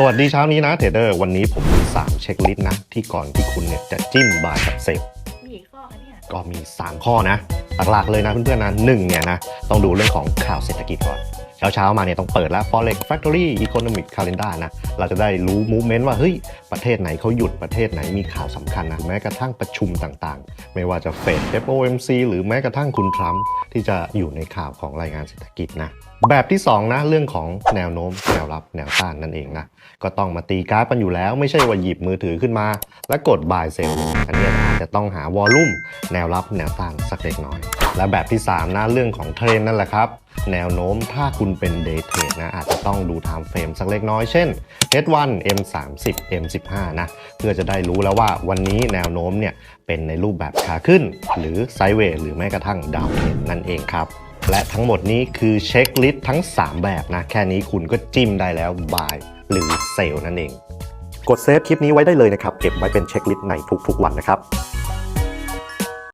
สวัสดีเช้านี้นะเทรดเดอร์ วันนี้ผมมี 3 เช็คลิสต์นะ ที่ก่อนที่คุณเนี่ยจะจิ้มบายกับเซลมีกี่ข้อคะเนี่ยก็มี 3 ข้อนะ หลักๆเลยนะเพื่อนๆนะหนึ่งเนี่ยนะ ต้องดูเรื่องของข่าวเศรษฐกิจก่อน เช้าๆมาเนี่ยต้องเปิดแล้ว forex factory economic calendar นะ เราจะได้รู้ movement ว่า เฮ้ย ประเทศไหนเขาหยุดประเทศไหนมีข่าวสำคัญนะ แม้กระทั่งประชุมต่างๆ ไม่ว่าจะเฟด FOMC หรือแม้กระทั่งคุณทรัมป์ที่จะอยู่ในข่าวของรายงานเศรษฐกิจนะ แบบที่ 2 นะ เรื่องของแนวโน้มแนวรับแนวต้านนั่นเองนะ ก็ต้องมาตีกราฟกันอยู่แล้ว ไม่ใช่ว่าหยิบมือถือขึ้นมา แล้วกด buy sell อันนี้อาจจะต้องหาวอลลุ่มแนวรับแนวต้านสักเล็กน้อย และแบบที่ 3 นะเรื่องของเทรนนั่นแหละครับแนวโน้มถ้าคุณณเป็น day trade นะ อาจจะต้องดู time frame สักเล็กน้อยเช่น H1 M30 M15 นะ เพื่อจะได้รู้แล้วว่าวันนี้แนวโน้มเนี่ย เป็นในรูปแบบขาขึ้น หรือไซด์เวย์หรือแม้กระทั่งดาวเทรนนั่นเองครับและทั้งหมดนี้คือเช็คลิสต์ทั้ง 3 แบบนะ แค่นี้คุณก็จิ้มได้แล้ว buy หรือ sell นั่นเอง กดเซฟคลิปนี้ไว้ได้เลยนะครับ เก็บไว้เป็นเช็คลิสต์ในทุกๆวันนะครับ